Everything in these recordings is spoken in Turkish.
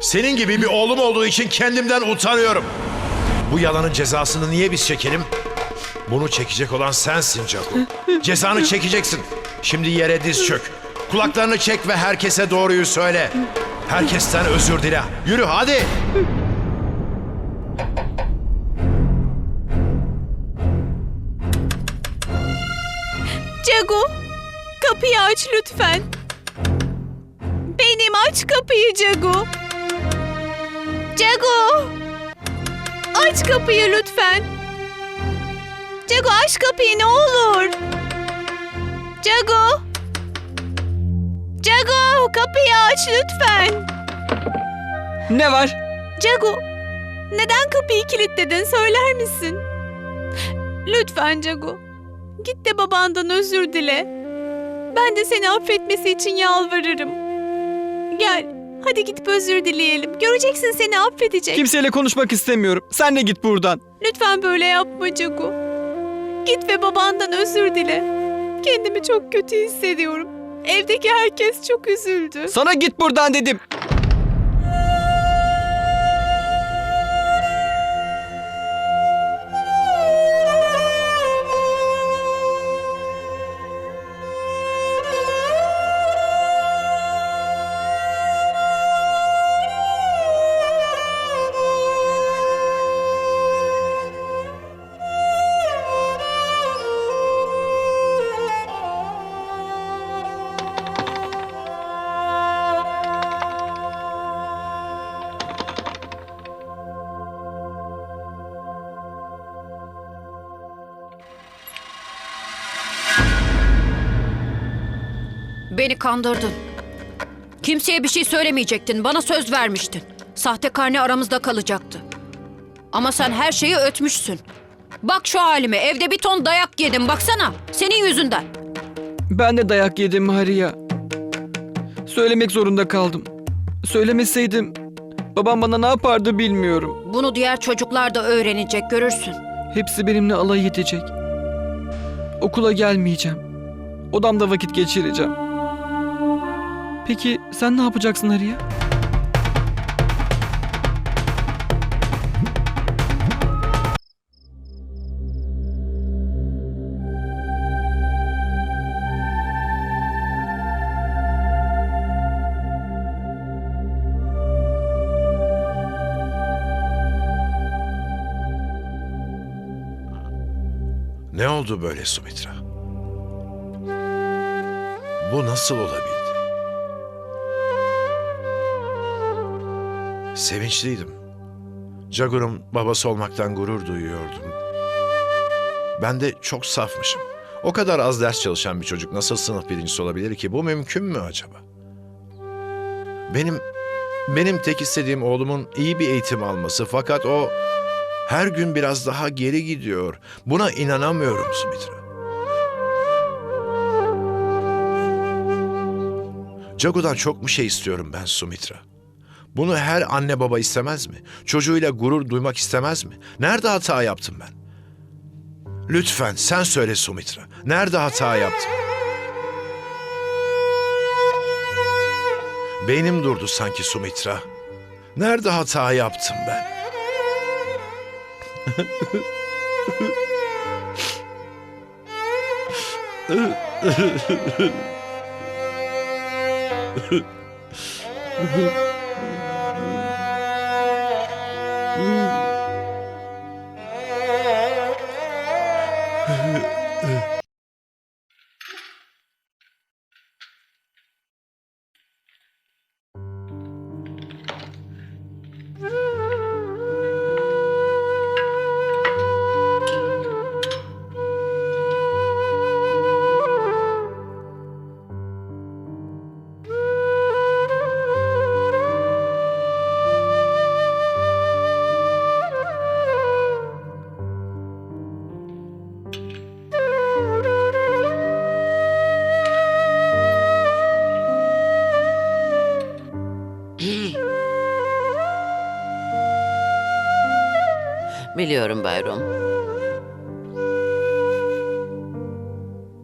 Senin gibi bir oğlum olduğu için kendimden utanıyorum. Bu yalanın cezasını niye biz çekelim? Bunu çekecek olan sensin Cagu. Cezanı çekeceksin. Şimdi yere diz çök. Kulaklarını çek ve herkese doğruyu söyle. Herkesten özür dile. Yürü hadi. Cagu, kapıyı aç lütfen. Benim aç kapıyı Cagu. Cagu! Aç kapıyı lütfen. Cagu aç kapıyı ne olur. Cagu! Cagu kapıyı aç lütfen. Ne var? Cagu, neden kapıyı kilitledin söyler misin? Lütfen Cagu, git de babandan özür dile. Ben de seni affetmesi için yalvarırım. Gel, hadi gidip özür dileyelim. Göreceksin seni affedecek. Kimseyle konuşmak istemiyorum. Sen de git buradan. Lütfen böyle yapma Cagu. Git ve babandan özür dile. Kendimi çok kötü hissediyorum. Evdeki herkes çok üzüldü. Sana git buradan dedim. Beni kandırdın. Kimseye bir şey söylemeyecektin. Bana söz vermiştin. Sahte karne aramızda kalacaktı. Ama sen her şeyi ötmüşsün. Bak şu halime. Evde bir ton dayak yedim. Baksana. Senin yüzünden. Ben de dayak yedim Maria. Söylemek zorunda kaldım. Söylemeseydim babam bana ne yapardı bilmiyorum. Bunu diğer çocuklar da öğrenecek. Görürsün. Hepsi benimle alay edecek. Okula gelmeyeceğim. Odamda vakit geçireceğim. Peki sen ne yapacaksın Maria? Ne oldu böyle Sumitra? Bu nasıl olabildi? Sevinçliydim. Jagur'un babası olmaktan gurur duyuyordum. Ben de çok safmışım. O kadar az ders çalışan bir çocuk nasıl sınıf birincisi olabilir ki? Bu mümkün mü acaba? Benim benim tek istediğim oğlumun iyi bir eğitim alması fakat o her gün biraz daha geri gidiyor. Buna inanamıyorum Sumitra. Jagu'dan çok mu şey istiyorum ben Sumitra? Bunu her anne baba istemez mi? Çocuğuyla gurur duymak istemez mi? Nerede hata yaptım ben? Lütfen sen söyle Sumitra. Nerede hata yaptım? Beynim durdu sanki Sumitra. Nerede hata yaptım ben? Yeah. Biliyorum Bayram.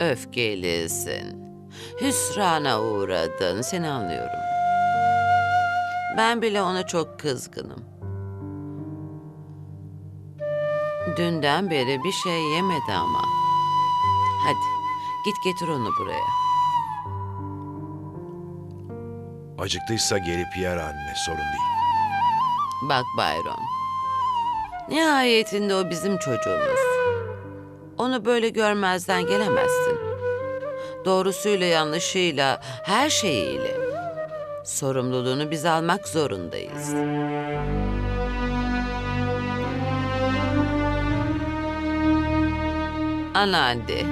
Öfkelisin. Hüsrana uğradın. Seni anlıyorum. Ben bile ona çok kızgınım. Dünden beri bir şey yemedi ama. Hadi git getir onu buraya. Acıktıysa gelip yer anne sorun değil. Bak Bayron. Nihayetinde o bizim çocuğumuz. Onu böyle görmezden gelemezsin. Doğrusuyla yanlışıyla her şeyiyle. Sorumluluğunu biz almak zorundayız. Anneanne.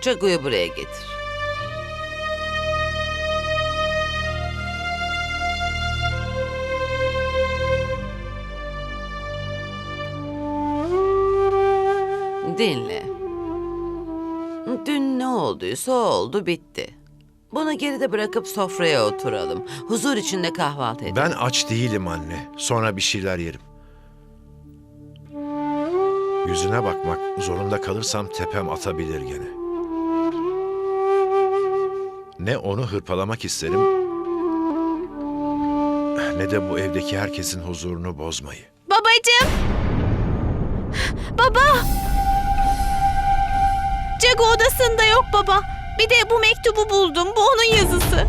Cagu'yu buraya getir. Dinle. Dün ne olduysa oldu bitti. Bunu geride bırakıp sofraya oturalım. Huzur içinde kahvaltı edelim. Ben aç değilim anne. Sonra bir şeyler yerim. Yüzüne bakmak zorunda kalırsam tepem atabilir gene. Ne onu hırpalamak isterim ne de bu evdeki herkesin huzurunu bozmayı. Babacığım! Baba! Cago odasında yok baba. Bir de bu mektubu buldum. Bu onun yazısı.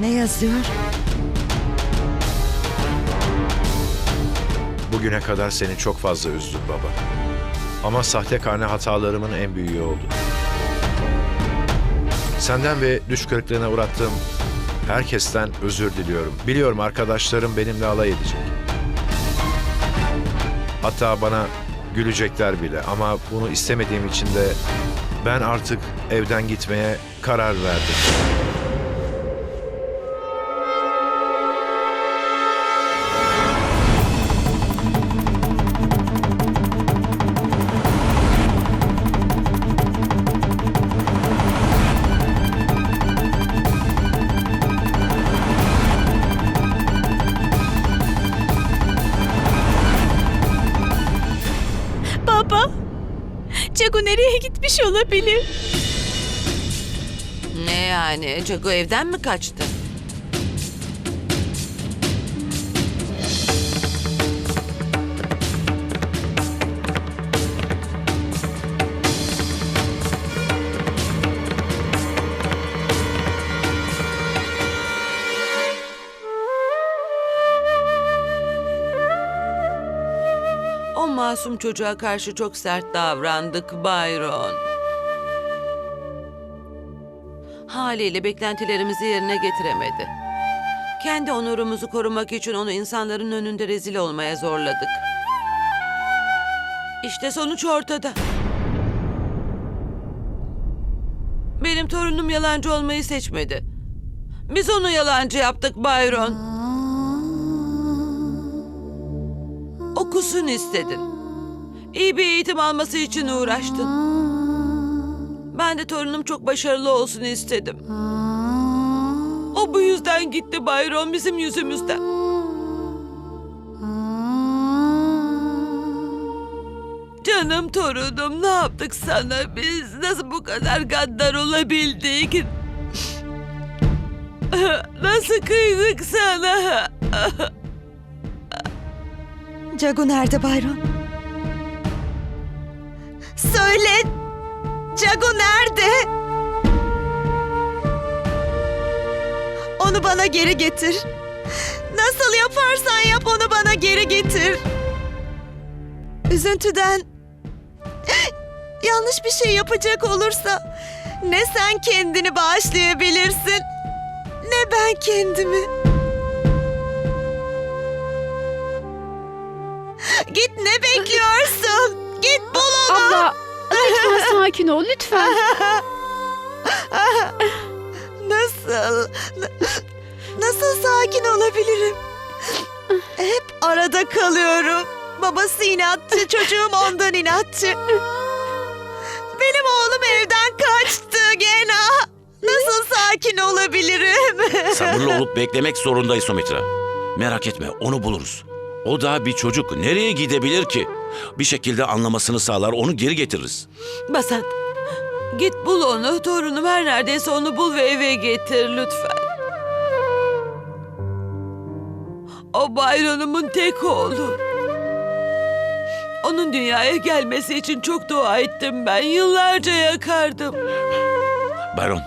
Ne yazıyor? Bugüne kadar seni çok fazla üzdüm baba. Ama sahte karne hatalarımın en büyüğü oldu. Senden ve düş kırıklığına uğrattığım herkesten özür diliyorum. Biliyorum arkadaşlarım benimle alay edecek. Hatta bana gülecekler bile ama bunu istemediğim için de ben artık evden gitmeye karar verdim. Olabilir? Ne yani? Cagu evden mi kaçtı? Masum çocuğa karşı çok sert davrandık Byron. Haliyle beklentilerimizi yerine getiremedi. Kendi onurumuzu korumak için onu insanların önünde rezil olmaya zorladık. İşte sonuç ortada. Benim torunum yalancı olmayı seçmedi. Biz onu yalancı yaptık Byron. Okusun istedin. İyi bir eğitim alması için uğraştın. Ben de torunum çok başarılı olsun istedim. O bu yüzden gitti Bayron bizim yüzümüzden. Canım torunum ne yaptık sana biz? Nasıl bu kadar gaddar olabildik? Nasıl kıydık sana? Cagu nerede Bayron? Söyle! Cagu nerede? Onu bana geri getir. Nasıl yaparsan yap onu bana geri getir. Üzüntüden yanlış bir şey yapacak olursa ne sen kendini bağışlayabilirsin ne ben kendimi. Git ne bekliyorsun? Abla lütfen sakin ol lütfen. Nasıl? na- Nasıl sakin olabilirim? Hep arada kalıyorum. Babası inatçı, çocuğum ondan inatçı. Benim oğlum evden kaçtı Gena. Nasıl sakin olabilirim? Sabırlı olup beklemek zorundayız Sumitra. Merak etme onu buluruz. O da bir çocuk. Nereye gidebilir ki? Bir şekilde anlamasını sağlar onu geri getiririz. Basat, git bul onu. Torunum her neredeyse onu bul ve eve getir lütfen. O Bayron'umun tek oğlu. Onun dünyaya gelmesi için çok dua ettim ben. Yıllarca yakardım. Baron.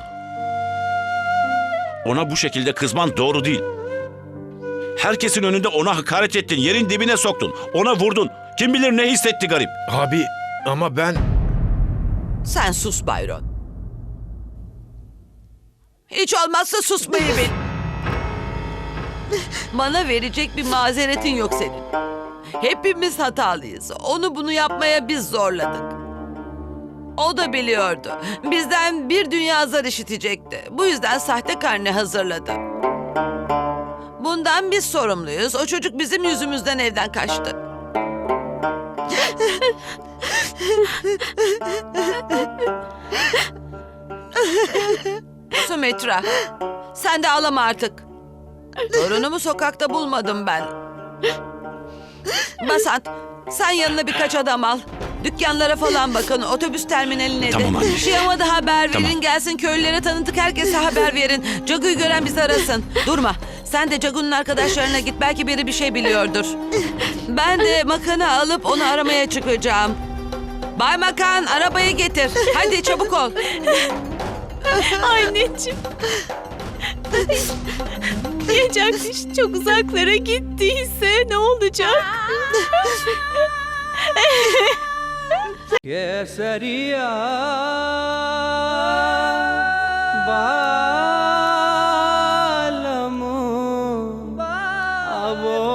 Ona bu şekilde kızman doğru değil. Herkesin önünde ona hakaret ettin, yerin dibine soktun, ona vurdun. Kim bilir ne hissetti garip. Abi ama ben... Sen sus Bayron. Hiç olmazsa susmayı bil. Bana verecek bir mazeretin yok senin. Hepimiz hatalıyız. Onu bunu yapmaya biz zorladık. O da biliyordu. Bizden bir dünya zar işitecekti. Bu yüzden sahte karne hazırladı. Bundan biz sorumluyuz. O çocuk bizim yüzümüzden evden kaçtı. Sümeytra, sen de ağlama artık. Torunumu sokakta bulmadım ben. Basat, sen yanına birkaç adam al. Dükkanlara falan bakın, otobüs terminaline de. Tamam anne. Şiyama da haber verin, Tamam. gelsin köylülere tanıtık herkese haber verin. Cagu'yu gören bizi arasın. Durma, sen de Cagu'nun arkadaşlarına git, belki biri bir şey biliyordur. Ben de Makan'ı alıp onu aramaya çıkacağım. Bay Makan, arabayı getir. Hadi çabuk ol. Anneciğim. Ya Cagdiş çok uzaklara gittiyse ne olacak? Keseria